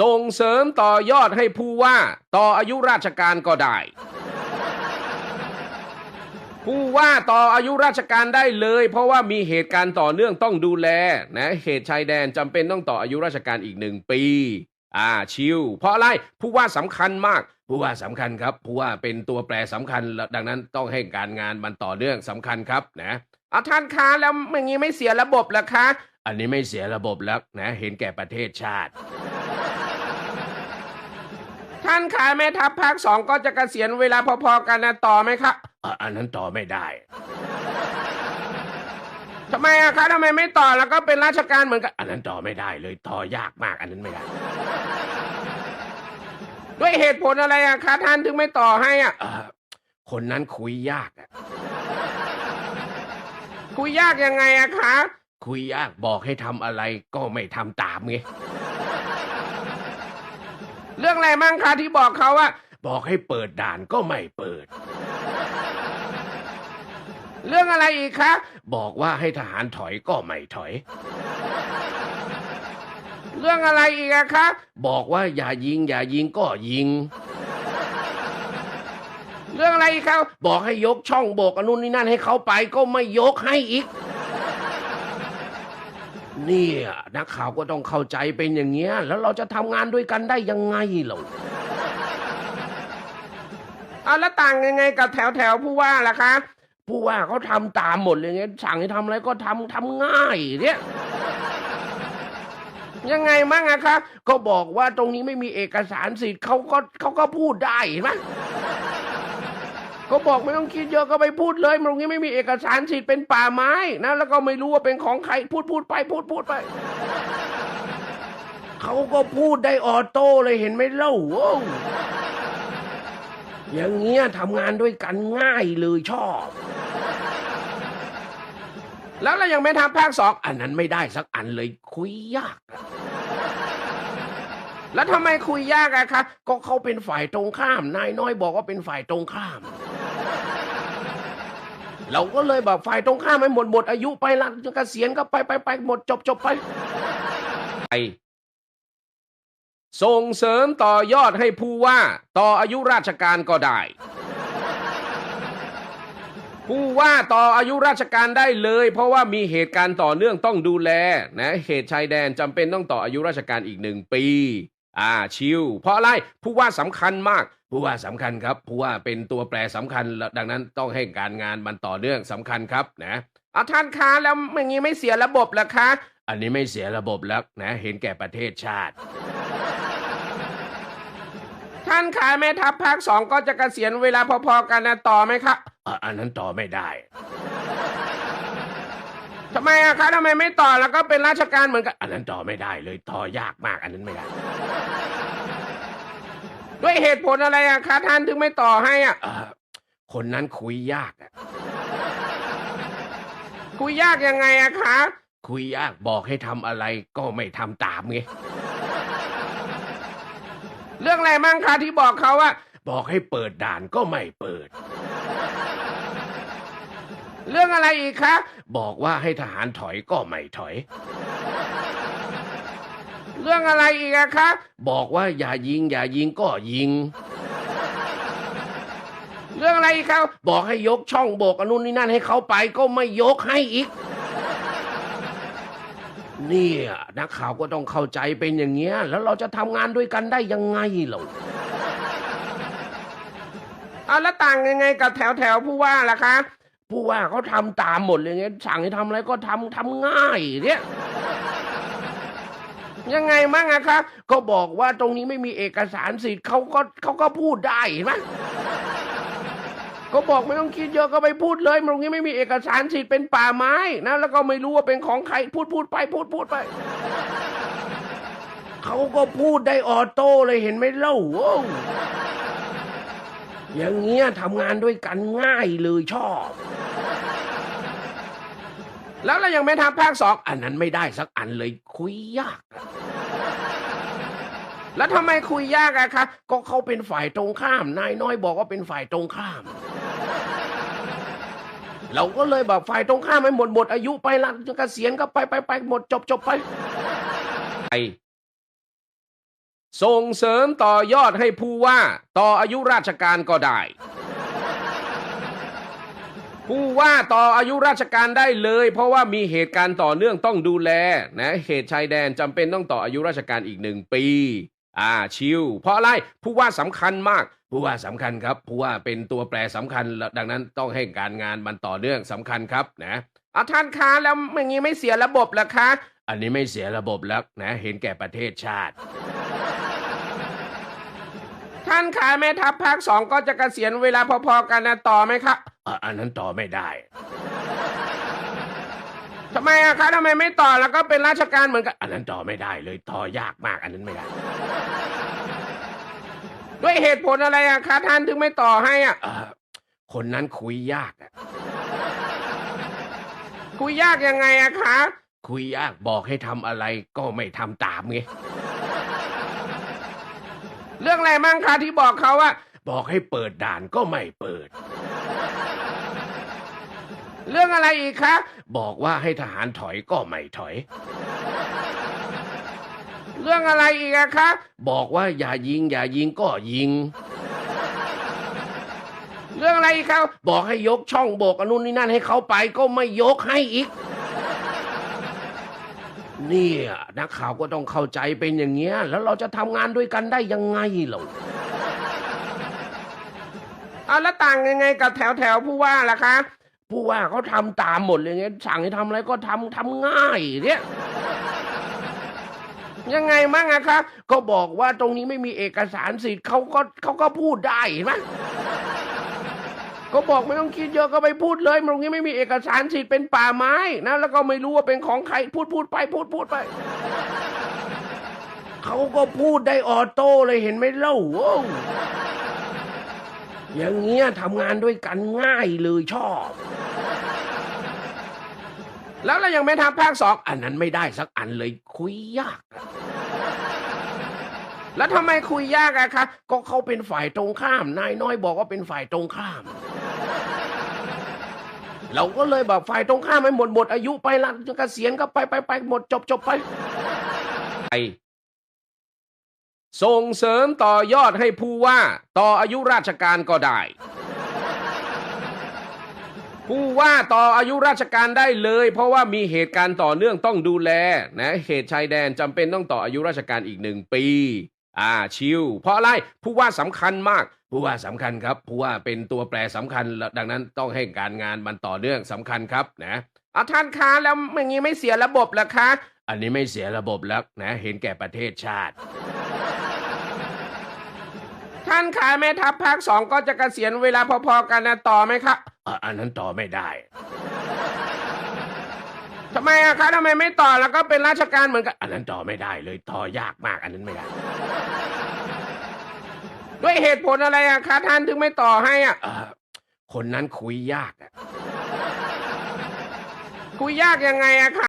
ส่งเสริมต่อยอดให้ผู้ว่า ต่ออายุราชการก็ได้ ผู้ว่าต่ออายุราชการได้เลย เพราะว่ามีเหตุการณ์ต่อเนื่องต้องดูแลนะเหตุชายแดนจำเป็นต้องต่ออายุราชการอีกหนึ่งปี อ่าชิวเพราะอะไรผู้ว่าสำคัญมาก ผู้ว่าสำคัญครับ ผู้ว่าเป็นตัวแปรสำคัญ ดังนั้นต้องให้การงานมันต่อเนื่องสำคัญครับนะเอาท่านคะแล้วอย่างนี้ไม่เสียระบบหรอคะ อันนี้ไม่เสียระบบแล้วนะ เห็นแก่ประเทศชาติ ท่านขายแม่ทัพภาคสองก็จะเกษียณเวลาพอๆกันนะต่อไหมครับอะอันนั้นต่อไม่ได้ทำไมอะคะทำไมไม่ต่อแล้วก็เป็นราชการเหมือนกัน อันนั้นต่อไม่ได้เลยต่อยากมากอันนั้นไม่ได้ด้วยเหตุผลอะไรอะคะท่านถึงไม่ต่อให้อะเอ่อคนนั้นคุยยากอะคุยยากยังไงอะคะ คุยยากบอกให้ทำอะไรก็ไม่ทำตามไง เรื่องอะไรมั่งคะที่บอกเขาว่า บอกให้เปิดด่านก็ไม่เปิด เรื่องอะไรอีกคะ บอกว่าให้ทหารถอยก็ไม่ถอย เรื่องอะไรอีกอะคะ บอกว่าอย่ายิง อย่ายิงก็ยิง เรื่องอะไรอีกครับบอกให้ยกช่องโบกอนนุนนี่นั่นให้เขาไปก็ไม่ยกให้อีก เนี่ยนักข่าวก็ต้องเข้าใจเป็นอย่างเงี้ย แล้วเราจะทำงานด้วยกันได้ยังไงเราเอาแล้วต่างยังไงกับแถวแถวผู้ว่าล่ะคะ ผู้ว่าเขาทำตามหมดเลยไงสั่งให้ทำอะไรก็ทำทำง่ายเนี่ยยังไงมั่งอะคะก็บอกว่าตรงนี้ไม่มีเอกสารสิทธิ์เขาก็เขาก็พูดได้เห็นไหม ก็บอกไม่ต้องคิดเยอะก็ไปพูดเลยตรงนี้ไม่มีเอกสารสิทธิ์เป็นป่าไม้นะแล้วก็ไม่รู้ว่าเป็นของใครพูดพูดไปพูดพูดไปเขาก็พูดได้ออโต้เลยเห็นไหมเล่าโว้อย่างเงี้ยทำงานด้วยกันง่ายเลยชอบ แล้วเรายังไม่ทำภาคสองอันนั้นไม่ได้สักอันเลยคุยยากแล้วทำไมคุยยากอะคะ ก็เขาเป็นฝ่ายตรงข้าม นายน้อยบอกว่าเป็นฝ่ายตรงข้าม เราก็เลยบอกฝ่ายตรงข้ามให้หมดหมดอายุไปละเกษียณก็ไปไปไปหมดจบจบไปไปส่งเสริมต่อยอดให้ผู้ว่า ต่ออายุราชการก็ได้ ผู้ว่าต่ออายุราชการได้เลย เพราะว่ามีเหตุการณ์ต่อเนื่องต้องดูแลนะเหตุชายแดนจำเป็นต้องต่ออายุราชการอีกหนึ่งปี อ่าชิวเพราะอะไรผู้ว่าสำคัญมาก ผู้ว่าสำคัญครับผู้ว่าเป็นตัวแปรสำคัญ ดังนั้นต้องให้การงานมันต่อเนื่องสำคัญครับนะเอาท่านคะแล้วอย่างนี้ไม่เสียระบบหรอคะ อันนี้ไม่เสียระบบแล้วนะ เห็นแก่ประเทศชาติ ท่านขายแม่ทัพภาคสองก็จะเกษียณเวลาพอๆกันนะต่อไหมครับอะอันนั้นต่อไม่ได้ทำไมอะคะทำไมไม่ต่อแล้วก็เป็นราชการเหมือนกัน อันนั้นต่อไม่ได้เลยต่อยากมากอันนั้นไม่ได้ ด้วยเหตุผลอะไรอะคะท่านถึงไม่ต่อให้อะเอ่อคนนั้นคุยยากอะคุยยากยังไงอะคะ คุยยากบอกให้ทำอะไรก็ไม่ทำตามไง เรื่องอะไรมั่งคะที่บอกเขาว่า บอกให้เปิดด่านก็ไม่เปิด เรื่องอะไรอีกคะ บอกว่าให้ทหารถอยก็ไม่ถอย เรื่องอะไรอีกอะคะ บอกว่าอย่ายิง อย่ายิงก็ยิง เรื่องอะไรอีกครับบอกให้ยกช่องโบกอนนุนนี่นั่นให้เขาไปก็ไม่ยกให้อีก เนี่ยนักข่าวก็ต้องเข้าใจเป็นอย่างเงี้ย แล้วเราจะทำงานด้วยกันได้ยังไงเราเอาแล้วต่างยังไงกับแถวแถวผู้ว่าล่ะคะ ผู้ว่าเขาทำตามหมดเลยไงสั่งให้ทำอะไรก็ทำทำง่ายเนี่ย ยังไงมั่งอะคะก็บอกว่าตรงนี้ไม่มีเอกสารสิทธิ์เขาก็เขาก็พูดได้เห็นไหมก็บอกไม่ต้องคิดเยอะก็ไปพูดเลยตรงนี้ไม่มีเอกสารสิทธิ์เป็นป่าไม้นะแล้วก็ไม่รู้ว่าเป็นของใครพูดพูดไปพูดพูดไปเขาก็พูดได้ออโต้เลยเห็นไหมเล่าอย่างเงี้ยทำงานด้วยกันง่ายเลยชอบ แล้วเรายังไม่ทำภาคสองอันนั้นไม่ได้สักอันเลยคุยยาก แล้วทำไมคุยยากอะคะ ก็เขาเป็นฝ่ายตรงข้าม นายน้อยบอกว่าเป็นฝ่ายตรงข้าม เราก็เลยบอกฝ่ายตรงข้ามให้หมดหมดอายุไปละเกษียณก็ไปไปไปหมดจบจบไปส่งเสริมต่อยอดให้ผู้ว่า ต่ออายุราชการก็ได้ ผู้ว่าต่ออายุราชการได้เลย เพราะว่ามีเหตุการณ์ต่อเนื่องต้องดูแลนะเหตุชายแดนจำเป็นต้องต่ออายุราชการอีกหนึ่งปี อ่าชิวเพราะอะไรผู้ว่าสำคัญมากผู้ว่าสำคัญครับผู้ว่าเป็นตัวแปรสำคัญแล้วดังนั้นต้องให้การงานมันต่อเนื่องสำคัญครับนะเอาท่านคะแล้วอย่างนี้ไม่เสียระบบหรอคะ อันนี้ไม่เสียระบบแล้วนะ เห็นแก่ประเทศชาติ ท่านขายแม่ทัพภาคสองก็จะเกษียณเวลาพอๆกันนะต่อไหมครับอ,อันนั้นต่อไม่ได้ทำไมอะคะทำไมไม่ต่อแล้วก็เป็นราชการเหมือนกัน อันนั้นต่อไม่ได้เลยต่อยากมากอันนั้นไม่ได้ ด้วยเหตุผลอะไรอะคะท่านถึงไม่ต่อให้อะเอ่อคนนั้นคุยยากอะคุยยากยังไงอะคะ คุยยากบอกให้ทำอะไรก็ไม่ทำตามไง เรื่องอะไรมั่งคะที่บอกเขาว่า บอกให้เปิดด่านก็ไม่เปิด เรื่องอะไรอีกคะ บอกว่าให้ทหารถอยก็ไม่ถอย เรื่องอะไรอีกอะคะ บอกว่าอย่ายิง อย่ายิงก็ยิง เรื่องอะไรอีกครับบอกให้ยกช่องโบกอนุนนี่นั่นให้เขาไปก็ไม่ยกให้อีกเนี่ยนักข่าวก็ต้องเข้าใจเป็นอย่างเงี้ย แล้วเราจะทำงานด้วยกันได้ยังไงเหรอเอาแล้วต่างยังไงกับแถวแถวผู้ว่าล่ะคะ ผู้ว่าเขาทำตามหมดเลยไงสั่งให้ทำอะไรก็ทำทำง่ายเนี่ย ยังไงมั่งอะคะก็บอกว่าตรงนี้ไม่มีเอกสารสิทธิ์เขาก็เขาก็พูดได้เห็นไหมก็บอกไม่ต้องคิดเยอะก็ไปพูดเลยตรงนี้ไม่มีเอกสารสิทธิ์เป็นป่าไม้นะแล้วก็ไม่รู้ว่าเป็นของใครพูดพูดไปพูดพูดไปเขาก็พูดได้ออโต้เลยเห็นไหมเล่าอย่างเงี้ยทำงานด้วยกันง่ายเลยชอบ แล้วเรายังไม่ทำภาคสองอันนั้นไม่ได้สักอันเลยคุยยาก แล้วทำไมคุยยากอะคะ ก็เขาเป็นฝ่ายตรงข้าม นายน้อยบอกว่าเป็นฝ่ายตรงข้าม เราก็เลยแบบฝ่ายตรงข้ามให้หมดหมดอายุไปละเกษียณก็ไปไปไปหมดจบจบไปไปส่งเสริมต่อยอดให้ผู้ว่า ต่ออายุราชการก็ได้ ผู้ว่าต่ออายุราชการได้เลย เพราะว่ามีเหตุการณ์ต่อเนื่องต้องดูแลนะเหตุชายแดนจำเป็นต้องต่ออายุราชการอีกหนึ่งปี อ่าชิวเพราะอะไรผู้ว่าสำคัญมากผู้ว่าสำคัญครับผู้ว่าเป็นตัวแปรสำคัญแล้วดังนั้นต้องให้การงานมันต่อเนื่องสำคัญครับนะเอาท่านคะแล้วอย่างนี้ไม่เสียระบบหรอคะ อันนี้ไม่เสียระบบแล้วนะ เห็นแก่ประเทศชาติ ท่านขายแม่ทัพภาคสองก็จะเกษียณเวลาพอๆกันนะต่อไหมครับอ,อันนั้นต่อไม่ได้ทำไมอะคะทำไมไม่ต่อแล้วก็เป็นราชการเหมือนกัน อันนั้นต่อไม่ได้เลยต่อยากมากอันนั้นไม่ได้ ด้วยเหตุผลอะไรอะคะท่านถึงไม่ต่อให้อะเอ่อคนนั้นคุยยากอะคุยยากยังไงอะคะ